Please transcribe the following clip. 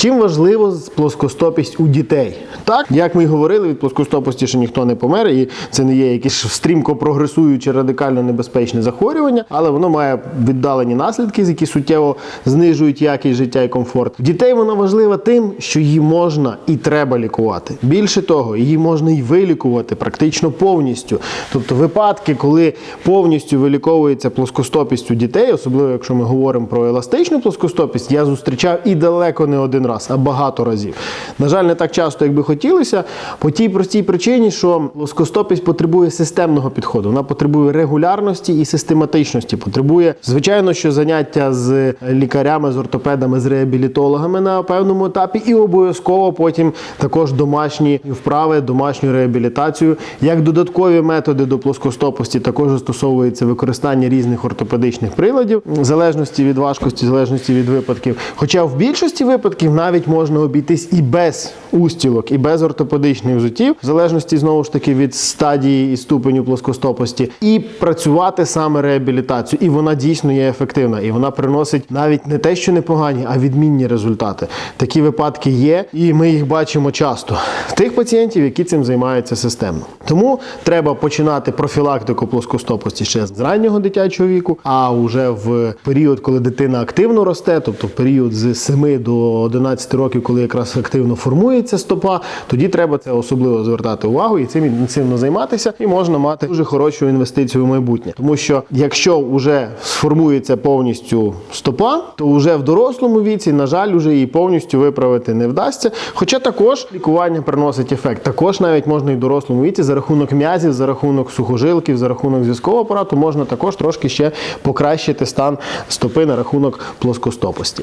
Чим важливо плоскостопість у дітей? Так, як ми й говорили, від плоскостопості ще ніхто не помер, і це не є якесь стрімко прогресуюче радикально небезпечне захворювання, але воно має віддалені наслідки, які суттєво знижують якість життя і комфорт. Дітей вона важлива тим, що її можна і треба лікувати. Більше того, її можна і вилікувати практично повністю. Тобто випадки, коли повністю виліковується плоскостопість у дітей, особливо якщо ми говоримо про еластичну плоскостопість, я зустрічав і далеко не один раз, а багато разів. На жаль, не так часто, як би хотілося, по тій простій причині, що плоскостопість потребує системного підходу. Вона потребує регулярності і систематичності. Потребує, звичайно, що заняття з лікарями, з ортопедами, з реабілітологами на певному етапі, і обов'язково потім також домашні вправи, домашню реабілітацію. Як додаткові методи до плоскостопості також застосовується використання різних ортопедичних приладів, в залежності від важкості, в залежності від випадків. Хоча в більшості випадків навіть можна обійтись і без устілок, і без ортопедичних взуттів, в залежності знову ж таки від стадії і ступеню плоскостопості, і працювати саме реабілітацію. І вона дійсно є ефективна, і вона приносить навіть не те, що непогані, а відмінні результати. Такі випадки є, і ми їх бачимо часто в тих пацієнтів, які цим займаються системно. Тому треба починати профілактику плоскостопості ще з раннього дитячого віку, а вже в період, коли дитина активно росте, тобто період з 7 до 11 років, коли якраз активно формується стопа, тоді треба це особливо звертати увагу і цим інтенсивно займатися, і можна мати дуже хорошу інвестицію в майбутнє. Тому що якщо вже сформується повністю стопа, то вже в дорослому віці, на жаль, вже її повністю виправити не вдасться. Хоча також лікування приносить ефект. Також навіть можна і в дорослому віці за рахунок м'язів, за рахунок сухожилків, за рахунок зв'язкового апарату можна також трошки ще покращити стан стопи на рахунок плоскостопості.